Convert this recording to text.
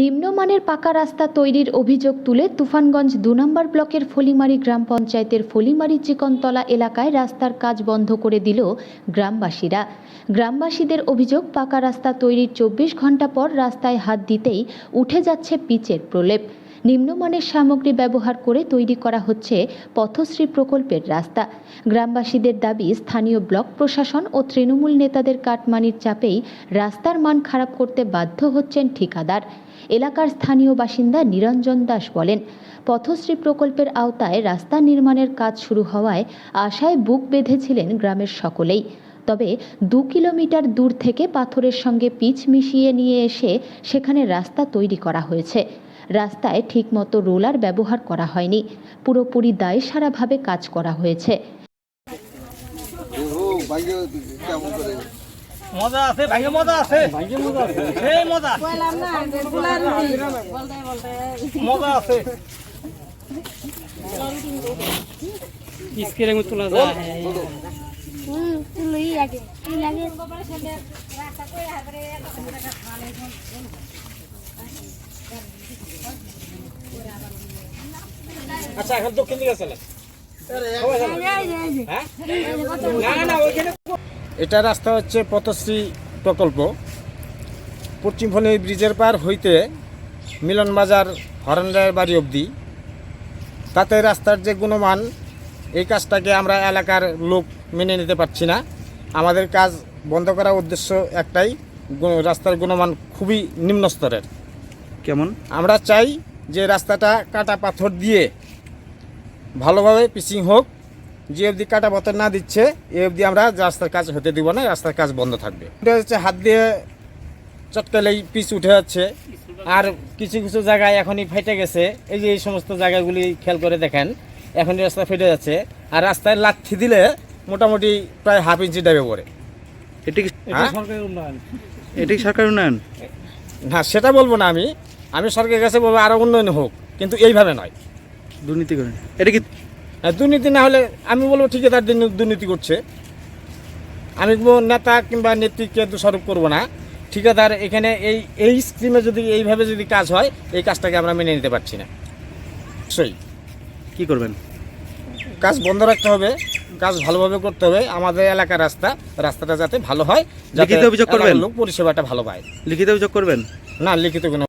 নিম্নমানের পাকা রাস্তা তৈরির অভিযোগ তুলে তুফানগঞ্জ দু নম্বর ব্লকের ফলিমারি গ্রাম পঞ্চায়েতের ফলিমারি চিকনতলা এলাকায় রাস্তার কাজ বন্ধ করে দিল গ্রামবাসীরা। গ্রামবাসীদের অভিযোগ, পাকা রাস্তা তৈরির চব্বিশ ঘণ্টা পর রাস্তায় হাত দিতেই উঠে যাচ্ছে পিচের প্রলেপ। নিম্নমানের সামগ্রী ব্যবহার করে তৈরি করা হচ্ছে পথশ্রী প্রকল্পের রাস্তা। গ্রামবাসীদের দাবি, স্থানীয় ব্লক প্রশাসন ও তৃণমূল নেতাদের কাটমানির চাপেই রাস্তার মান খারাপ করতে বাধ্য হচ্ছেন ঠিকাদার। এলাকার স্থানীয় বাসিন্দা নিরঞ্জন দাস বলেন, পথশ্রী প্রকল্পের আওতায় রাস্তা নির্মাণের কাজ শুরু হওয়ায় আশায় বুক বেঁধেছিলেন গ্রামের সকলেই। তবে দু কিলোমিটার দূর থেকে পাথরের সঙ্গে পিচ মিশিয়ে নিয়ে এসে সেখানে রাস্তা তৈরি করা হয়েছে। রাস্তায় ঠিকমতো রোলার ব্যবহার করা হয়নি। পুরোপুরি দায়সারাভাবে কাজ করা হয়েছে। ও ভাইকে কেমন করে মজা আছে ভাইকে মজা আছে ভাইকে মজা আছে সেই মজা মজা আছে इसके रंग में तुला जा है হুম তুই লাগে তুই লাগে আচ্ছা এখন দক্ষিণ দিকে চলে হ্যাঁ না না ওইখানে এটা রাস্তা হচ্ছে পথশ্রী প্রকল্প। পশ্চিমফলি ব্রিজের পার হইতে মিলন বাজার হরণরায়ের বাড়ি অবধি। তাতে রাস্তার যে গুণমান এই কাজটাকে আমরা এলাকার লোক মেনে নিতে পারছি না। আমাদের কাজ বন্ধ করার উদ্দেশ্য একটাই রাস্তার গুণমান খুবই নিম্ন স্তরের কেমন? আমরা চাই যে রাস্তাটা কাটা পাথর দিয়ে ভালোভাবে পিচিং হোক যে অবধি কাটা পাথর না দিচ্ছে এ অবধি আমরা রাস্তার কাজ হতে দিব না রাস্তার কাজ বন্ধ থাকবে। এটা হচ্ছে হাত দিয়ে চটকালেই পিচ উঠে যাচ্ছে। আর কিছু কিছু জায়গায় এখনই ফেটে গেছে। এই যে এই সমস্ত জায়গাগুলি খেয়াল করে দেখেন এখনই রাস্তা ফেটে যাচ্ছে। আর রাস্তায় লাথি দিলে মোটামুটি প্রায় হাফ ইঞ্চি ডাবে পড়ে। এটি হ্যাঁ? সরকারি উন্নয়ন? এটা সরকার উন্নয়ন? না সেটা বলব না আমি। আমি সরকারের কাছে বলব আরও উন্নয়ন হোক কিন্তু এইভাবে নয়। দুর্নীতি করেন। এটা কি দুর্নীতি না হলে আমি বলব ঠিকাদার দুর্নী- দুর্নীতি করছে। আমি বলব নেতা কিংবা নেত্রীকে দোষারোপ করব না। ঠিকাদার এখানে এই এই স্কিমে যদি এইভাবে যদি কাজ হয় এই কাজটাকে আমরা মেনে নিতে পারছি না। সেই কি করবেন? কাজ বন্ধ রাখতে হবে কাজ ভালোভাবে করতে হবে। আমাদের এলাকার রাস্তা রাস্তাটা যাতে ভালো হয় লিখিত অভিযোগ করবেন? লোক পরিষেবাটা ভালো পায়। লিখিত অভিযোগ করবেন? না লিখিত কোনো